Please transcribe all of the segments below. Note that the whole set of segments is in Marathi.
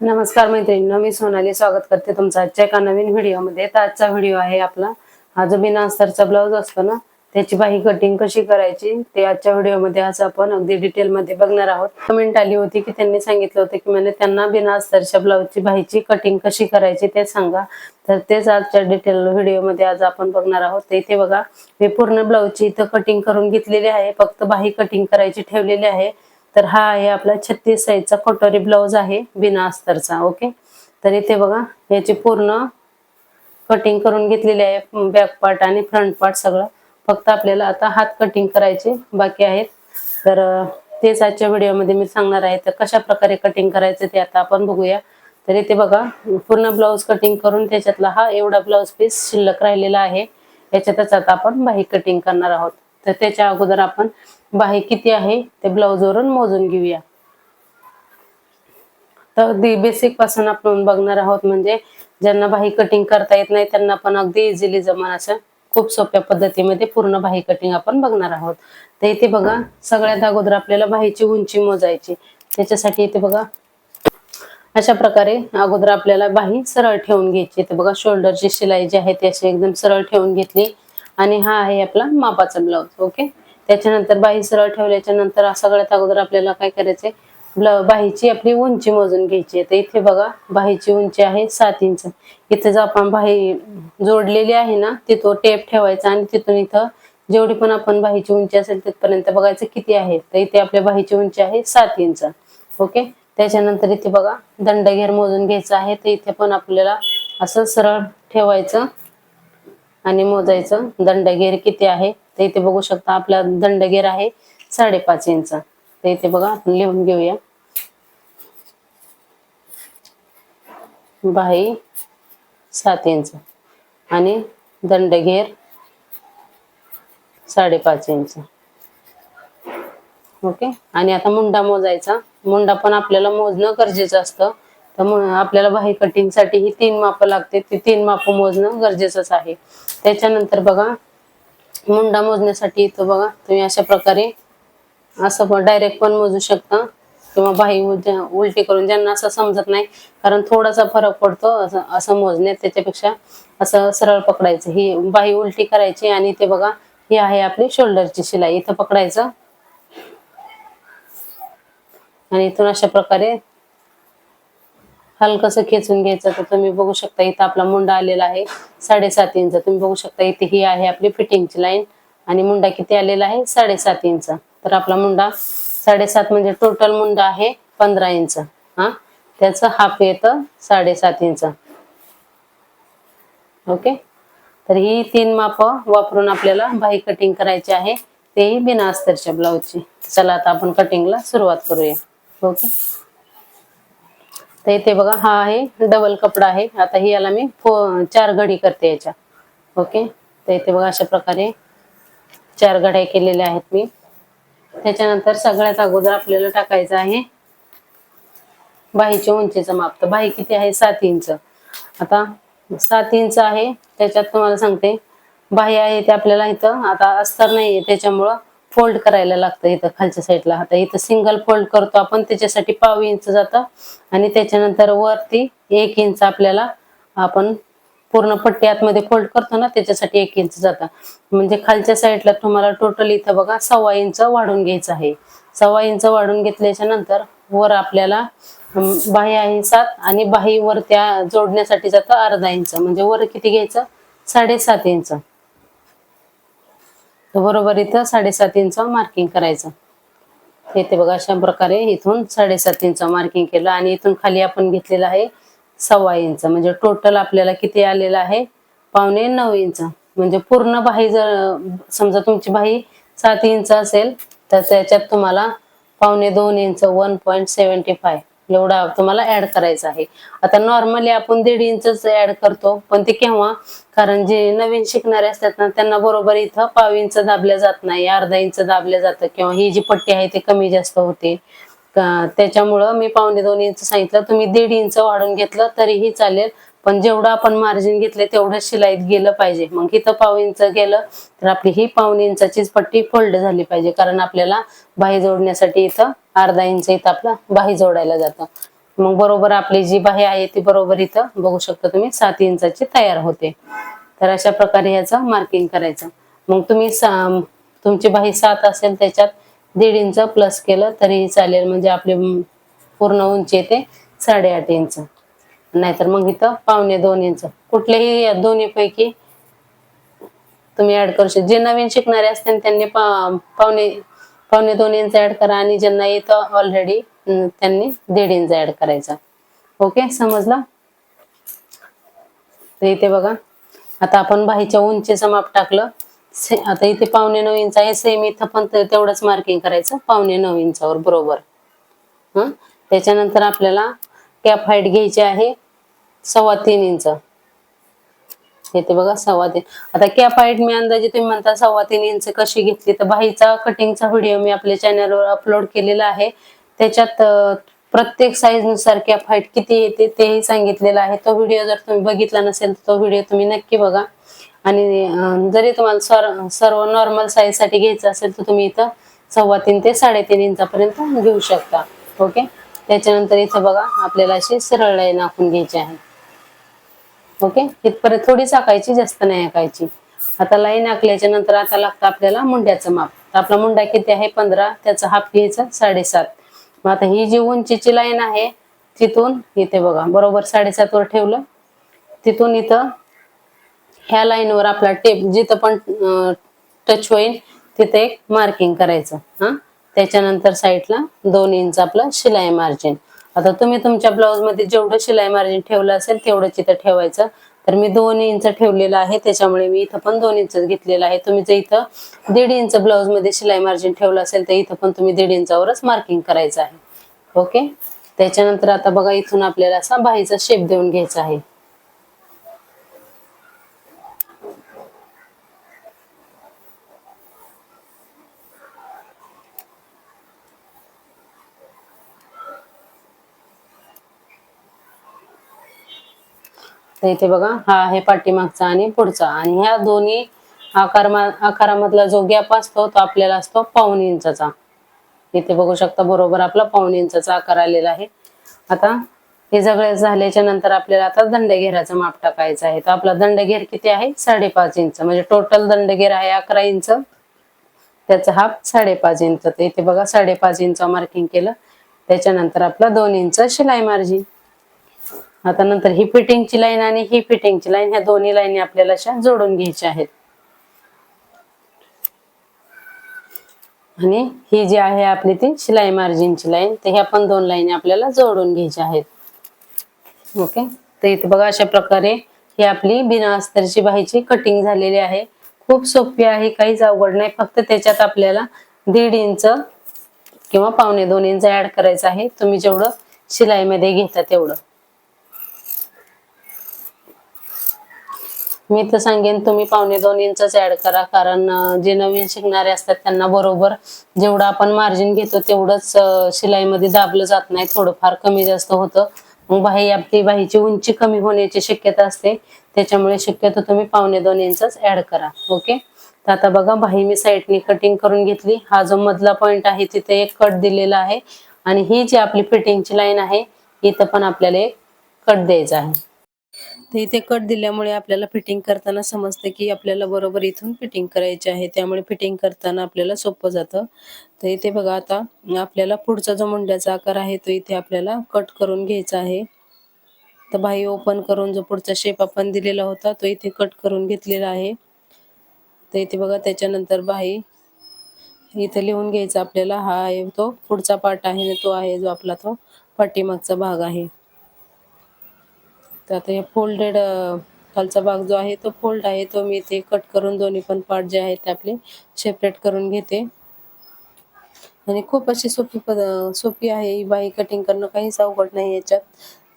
नमस्कार मैत्रिणींनो मी सोनाली स्वागत करते तुमचं आजच्या एका नवीन व्हिडिओमध्ये. तर आजचा व्हिडिओ आहे आपला हा जो बिना अस्तरचा ब्लाऊज असतो ना त्याची बाही कटिंग कशी करायची ते आजच्या व्हिडिओमध्ये आज आपण अगदी डिटेल मध्ये बघणार आहोत. कमेंट आली होती की त्यांनी सांगितलं होतं की म्हणजे त्यांना बिना अस्तरच्या ब्लाऊजची बाहीची कटिंग कशी करायची ते सांगा. तर तेच आजच्या डिटेल व्हिडिओमध्ये आज आपण बघणार आहोत. ते इथे बघा मी पूर्ण ब्लाऊजची इथं कटिंग करून घेतलेली आहे फक्त बाही कटिंग करायची ठेवलेली आहे. तर हा आहे आपला छत्तीस साईजचा कटोरी ब्लाऊज आहे बिना अस्तरचा ओके? तर इथे बघा याची पूर्ण कटिंग करून घेतलेली आहे बॅक पार्ट आणि फ्रंट पार्ट सगळं. फक्त आपल्याला आता हात कटिंग करायचे बाकी आहेत. तर तेच आजच्या व्हिडिओमध्ये मी सांगणार आहे तर कशा प्रकारे कटिंग करायचं ते आता आपण बघूया. तर इथे बघा पूर्ण ब्लाऊज कटिंग करून त्याच्यातला हा एवढा ब्लाऊज पीस शिल्लक राहिलेला आहे. याच्यातच आता आपण बाही कटिंग करणार आहोत. तर त्याच्या अगोदर आपण बाहे किती आहे ते ब्लाऊजवरून मोजून घेऊया. तर अगदी बेसिकपासून आपण बघणार आहोत म्हणजे ज्यांना बाही कटिंग करता येत नाही त्यांना पण अगदी इझिली जमान असं खूप सोप्या पद्धतीमध्ये पूर्ण बाही कटिंग आपण बघणार आहोत. तर इथे बघा सगळ्यात अगोदर आपल्याला बाहीची उंची मोजायची. त्याच्यासाठी इथे बघा अशा प्रकारे अगोदर आपल्याला बाही सरळ ठेवून घ्यायची. इथे बघा शोल्डरची शिलाई जी आहे ती अशी एकदम सरळ ठेवून घेतली. आणि हा आहे आपला मापाचा ब्लाऊज ओके त्याच्यानंतर बाही सरळ ठेवल्याच्या नंतर सगळ्यात अगोदर आपल्याला काय करायचंय? ब्ल बाहीची आपली उंची मोजून घ्यायची आहे. तर इथे बघा बाहीची उंची आहे सात इंच. इथे जर आपण बाही जोडलेली आहे ना तिथं टेप ठेवायचा आणि तिथून इथं जेवढी पण आपण बाहीची उंची असेल तिथपर्यंत बघायचं किती आहे. तर इथे आपल्या बाहीची उंची आहे सात इंच. ओके? त्याच्यानंतर इथे बघा दंडघेर मोजून घ्यायचा आहे. तर इथे पण आपल्याला असं सरळ ठेवायचं आणि मोजायचं दंडघेर किती आहे. तर इथे बघू शकता आपला दंडघेर आहे साडेपाच इंच. तर इथे बघा आपण लिहून घेऊया. बाही सात इंच. आणि दंडघेर साडेपाच इंच. ओके? आणि आता मुंडा मोजायचा. मुंडा पण आपल्याला मोजणं गरजेचं असतं. तर आपल्याला बाही कटिंगसाठी ही तीन मापं लागते. ती तीन मापं मोजणं गरजेचंच आहे. त्याच्यानंतर बघा मुंडा मोजण्यासाठी इथं बघा. तुम्ही अशा प्रकारे असं पण डायरेक्ट पण मोजू शकता. किंवा बाही उलटी करून ज्यांना असं समजत नाही कारण थोडासा फरक पडतो असं असं मोजण्यात त्याच्यापेक्षा असं सरळ पकडायचं. ही बाही उलटी करायची आणि इथे बघा ही आहे आपली शोल्डरची शिलाई. इथं पकडायचं. आणि इथून अशा प्रकारे हलकस खेचून घ्यायचं तर तुम्ही बघू शकता इथं आपला मुंडा आलेला आहे. साडेसात इंच. तुम्ही बघू शकता इथे ही आहे आपली फिटिंगची लाईन आणि मुंडा किती आलेला आहे? साडेसात इंच. तर आपला मुंडा साडेसात म्हणजे टोटल मुंडा आहे पंधरा इंच. हा? त्याचं हाफ येतं साडेसात इंच. ओके? तर ही तीन माप वापरून आपल्याला बाही कटिंग करायची आहे. तेही बिना अस्तरच्या ब्लाऊजची चला आता आपण कटिंगला सुरुवात करूया. ओके? तर इथे बघा हा आहे डबल कपडा आहे. आता ही याला मी फो चार घडी करते याच्या. ओके? तर इथे बघा अशा प्रकारे चार घड्या केलेल्या आहेत मी. त्याच्यानंतर सगळ्यात अगोदर आपल्याला टाकायचं आहे बाहीच्या उंचीचं माप. तर बाही किती आहे? सात इंच. आता सात इंच आहे. त्याच्यात तुम्हाला सांगते बाही आहे ते आपल्याला इथं आता अस्तर नाहीये. त्याच्यामुळं फोल्ड करायला लागतं इथं खालच्या साईडला. आता इथं सिंगल फोल्ड करतो आपण त्याच्यासाठी पाव इंच जातं. आणि त्याच्यानंतर वरती एक इंच आपल्याला आपण पूर्ण पट्टी आतमध्ये फोल्ड करतो ना त्याच्यासाठी एक इंच जातं. म्हणजे खालच्या साईडला तुम्हाला टोटल इथं बघा सव्वा इंच वाढून घ्यायचं आहे. सव्वा इंच वाढून घेतल्याच्या नंतर वर आपल्याला बाही आहे सात आणि बाही वर त्या जोडण्यासाठी जातं अर्धा इंच म्हणजे वर किती घ्यायचं? साडेसात इंच बरोबर इथं साडेसात इंच मार्किंग करायचं. इथे बघा अशा प्रकारे इथून साडेसात इंच मार्किंग केलं आणि इथून खाली आपण घेतलेलं आहे सव्वा इंच म्हणजे टोटल आपल्याला किती आलेलं आहे? पावणे नऊ इंच म्हणजे पूर्ण बाही जर समजा तुमची बाही सात इंच असेल तर त्याच्यात तुम्हाला पावणे दोन inch one point seventy five. एवढा तुम्हाला ऍड करायचा आहे. आता नॉर्मली आपण दीड इंच ऍड करतो पण ते केव्हा? कारण जे नवीन शिकणारे असतात ना त्यांना बरोबर इथं पाव इंच दाबल्या जात नाही अर्धा इंच दाबल्या जातं किंवा ही जी पट्टी आहे ते कमी जास्त होते. त्याच्यामुळं मी पावणे दोन इंच सांगितलं तुम्ही दीड इंच वाढून घेतलं तरीही चालेल. पण जेवढं आपण मार्जिन घेतले तेवढं शिलाईत गेलं पाहिजे. मग इथं पाव इंच गेलं तर आपली ही पाऊन इंचाचीच पट्टी फोल्ड झाली पाहिजे. कारण आपल्याला बाही जोडण्यासाठी इथं अर्धा इंच इथं आपला बाही जोडायला जातं. मग बरोबर आपली जी बाही आहे ती बरोबर इथं बघू शकता तुम्ही सात इंचाची तयार होते. तर अशा प्रकारे ह्याचं मार्किंग करायचं. मग तुम्ही तुमची बाही सात असेल त्याच्यात दीड इंच प्लस केलं तरीही चालेल. म्हणजे आपली पूर्ण उंची येते साडेआठ इंच. नाहीतर मग इथं पावणे दोन इंच. कुठल्याही या दोन्ही पैकी तुम्ही ऍड करू शकता जे नवीन शिकणारे असतील त्यांनी पावणे पावणे दोन इंच ऍड करा आणि ज्यांना येतं ऑलरेडी त्यांनी दीड इंच ऍड करायचा. ओके? समजलं? तर इथे बघा. आता आपण बाहीच्या उंचीचं माप टाकलं. आता इथे पावणे नऊ इंच आहे. सेम इथं पण तेवढंच मार्किंग करायचं. पावणे नऊ इंचावर बरोबर. हं? त्याच्यानंतर आपल्याला कॅप हाईट घ्यायची आहे. सव्वा तीन इंच. येते बघा सव्वा तीन. आता कॅप हाईट मी अंदाजे तुम्ही म्हणता सव्वा तीन इंच कशी घेतली तर बाहीचा कटिंगचा व्हिडिओ मी आपल्या चॅनलवर अपलोड केलेला आहे. त्याच्यात प्रत्येक साईजनुसार कॅप हाईट किती येते तेही सांगितलेलं आहे. तो व्हिडिओ जर तुम्ही बघितला नसेल तर तो व्हिडिओ तुम्ही नक्की बघा. आणि जरी तुम्हाला सर सर्व नॉर्मल साईजसाठी घ्यायचं असेल तर तुम्ही इथं सव्वा तीन ते साडेतीन इंचापर्यंत घेऊ शकता. ओके त्याच्यानंतर इथं बघा आपल्याला अशी सरळ लाईन आखून घ्यायची आहे. ओके? इथपर्यंत थोडीच आकायची जास्त नाही ऐकायची आता लाईन आखल्याच्या नंतर आता लागतं आपल्याला मुंड्याचं माप. आपला मुंडा किती आहे? पंधरा. त्याचा हाफ घ्यायचा साडेसात. मग आता ही जी उंचीची लाईन आहे तिथून इथे बघा. बरोबर साडेसात वर ठेवलं. तिथून इथं ह्या लाईनवर आपला टेप जिथं पण टच होईल तिथे एक मार्किंग करायचं. हा? त्याच्यानंतर साईडला दोन इंच आपलं शिलाई मार्जिन आता तुम्ही तुमच्या ब्लाऊजमध्ये जेवढं शिलाई मार्जिन ठेवलं असेल तेवढंच इथं ठेवायचं. तर मी दोन इंच ठेवलेलं आहे त्याच्यामुळे मी इथं पण दोन इंच घेतलेलं आहे. तुम्ही जर इथं दीड इंच ब्लाऊजमध्ये शिलाई मार्जिन ठेवलं असेल तर इथं पण तुम्ही दीड इंचावरच मार्किंग करायचं आहे. ओके त्याच्यानंतर आता बघा इथून आपल्याला असा बाहीचा शेप देऊन घ्यायचा आहे. तर इथे बघा. हा आहे पाठीमागचा आणि पुढचा. आणि ह्या दोन्ही आकार आकारामधला जो गॅप असतो तो आपल्याला असतो पाऊन इंचा इथे बघू शकता बरोबर आपला पाऊन इंचा आकार आलेला आहे. आता हे सगळे झाल्याच्यानंतर आपल्याला आता दंडघेराचं माप टाकायचं आहे. तर आपला दंडघेर किती आहे? साडेपाच इंच. म्हणजे टोटल दंडघेर आहे अकरा इंच. त्याचा हाफ साडेपाच इंच. तर इथे बघा साडेपाच इंच मार्किंग केलं. त्याच्यानंतर आपला दोन इंच शिलाई मार्जिन आता नंतर ही फिटिंगची लाईन आणि ही फिटिंगची लाईन ह्या दोन्ही लाईनी आपल्याला अशा जोडून घ्यायच्या आहेत. आणि ही जी आहे आपली ती शिलाई मार्जिनची लाईन तर ह्या पण दोन लाईनी आपल्याला जोडून घ्यायच्या आहेत. ओके? तर इथे बघा अशा प्रकारे ही आपली बिना अस्तरची बाहीची कटिंग झालेली आहे. खूप सोपी आहे काहीच अवघड नाही. फक्त त्याच्यात आपल्याला दीड इंच किंवा पावणे दोन इंच ऍड करायचं आहे. तुम्ही जेवढं शिलाईमध्ये घेता तेवढं. मी तर सांगेन तुम्ही पावणे दोन इंचच ऍड करा. कारण जे नवीन शिकणारे असतात त्यांना बरोबर जेवढं आपण मार्जिन घेतो तेवढंच शिलाईमध्ये दाबलं जात नाही. थोडंफार कमी जास्त होतं. मग बाही आपली बाहीची उंची कमी होण्याची शक्यता असते. त्याच्यामुळे शक्यतो तुम्ही पावणे दोन इंचच ऍड करा. ओके? तर आता बघा बाही मी साईडनी कटिंग करून घेतली. हा जो मधला पॉइंट आहे तिथे एक कट दिलेला आहे. आणि ही जी आपली फिटिंगची लाईन आहे इथं पण आपल्याला एक कट द्यायचा आहे. तर इथे कट दिल्यामुळे आपल्याला फिटिंग करताना समजते की आपल्याला बरोबर इथून फिटिंग करायची आहे. त्यामुळे फिटिंग करताना आपल्याला सोपं जातं. तर इथे बघा आता आपल्याला पुढचा जो मुंड्याचा आकार आहे तो इथे आपल्याला कट करून घ्यायचा आहे. तर बाही ओपन करून जो पुढचा शेप आपण दिलेला होता तो इथे कट करून घेतलेला आहे. तर इथे बघा त्याच्यानंतर बाही इथे लिहून घ्यायचा आपल्याला हा आहे तो पुढचा पार्ट आहे ना तो आहे जो आपला तो पाठीमागचा भाग आहे. तर आता हे फोल्डेड खालचा भाग जो आहे तो फोल्ड आहे. तो मी ते कट करून दोन्ही पण पार्ट जे आहेत ते आपले सेपरेट करून घेते. आणि खूप अशी सोपी पद सोपी आहे. ही बाही कटिंग करणं काहीच अवघड नाही याच्यात.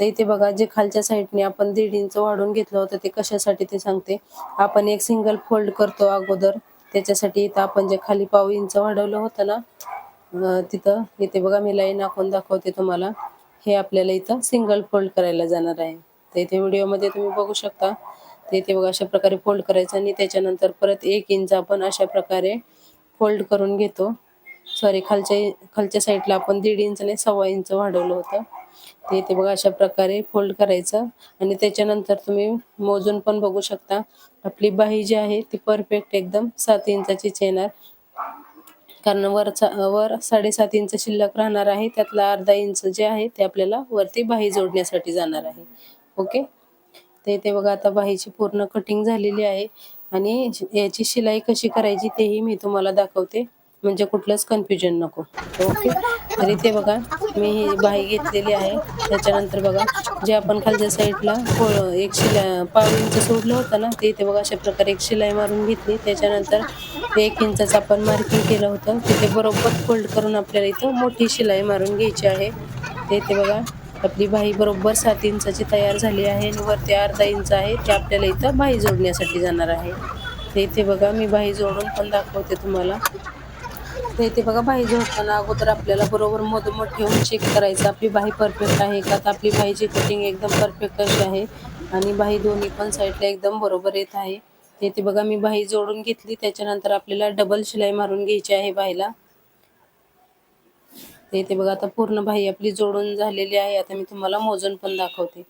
तर इथे बघा जे खालच्या साईडने आपण दीड इंच वाढून घेतलं होतं ते कशासाठी ते सांगते. आपण एक सिंगल फोल्ड करतो अगोदर. त्याच्यासाठी इथं आपण जे खाली पाव इंच वाढवलं होतं ना तिथं इथे बघा मी लाईन आखून दाखवते तुम्हाला. हे आपल्याला इथं सिंगल फोल्ड करायला जाणार आहे. तर इथे व्हिडिओमध्ये तुम्ही बघू शकता. तर इथे बघा अशा प्रकारे फोल्ड करायचं आणि त्याच्यानंतर परत एक इंच आपण अशा प्रकारे फोल्ड करून घेतो. सॉरी खालच्या खालच्या साईडला आपण दीड इंच आणि सव्वा इंच वाढवलं होतं. ते इथे बघा अशा प्रकारे फोल्ड करायचं आणि त्याच्यानंतर तुम्ही मोजून पण बघू शकता. आपली बाही जी आहे ती परफेक्ट एकदम सात इंचाची चेनार कारण वरचा वर साडेसात इंच शिल्लक राहणार आहे. त्यातला अर्धा इंच जे आहे ते आपल्याला वरती बाही जोडण्यासाठी जाणार आहे. ओके? तर इथे बघा आता बाहीची पूर्ण कटिंग झालेली आहे. आणि याची शिलाई कशी करायची तेही मी तुम्हाला दाखवते. म्हणजे कुठलंच कन्फ्युजन नको. ओके तर इथे बघा मी ही बाही घेतलेली आहे. त्याच्यानंतर बघा जे आपण खालच्या साईडला फो- एक शिला पाव इंच सोडलं होतं ना ते इथे बघा अशा प्रकारे एक शिलाई मारून घेतली. त्याच्यानंतर एक इंचाचं आपण मार्किंग केलं होतं. तिथे बरोबर फोल्ड करून आपल्याला इथं मोठी शिलाई मारून घ्यायची आहे. ते इथे बघा आपली बाई बरोबर सात इंचाची तयार झाली आहे आणि वरती अर्धा इंच आहे ते आपल्याला इथं बाई जोडण्यासाठी जाणार आहे. ते इथे बघा मी बाई जोडून पण दाखवते तुम्हाला. तर इथे बघा बाही जोडताना अगोदर आपल्याला बरोबर मधोमध ठेवून चेक करायचं. आपली बाही परफेक्ट आहे का? तर आपली बाहीची कटिंग एकदम परफेक्ट अशी आहे. आणि बाही दोन्ही पण साईडला एकदम बरोबर येत आहे. तर इथे बघा मी बाही जोडून घेतली. त्याच्यानंतर आपल्याला डबल शिलाई मारून घ्यायची आहे बाहीला ते इथे बघा आता पूर्ण बाही आपली जोडून झालेली आहे. आता मी तुम्हाला मोजून पण दाखवते.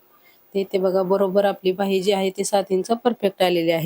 ते इथे बघा बरोबर आपली बाही जी आहे ती सात इंच परफेक्ट आलेली आहे.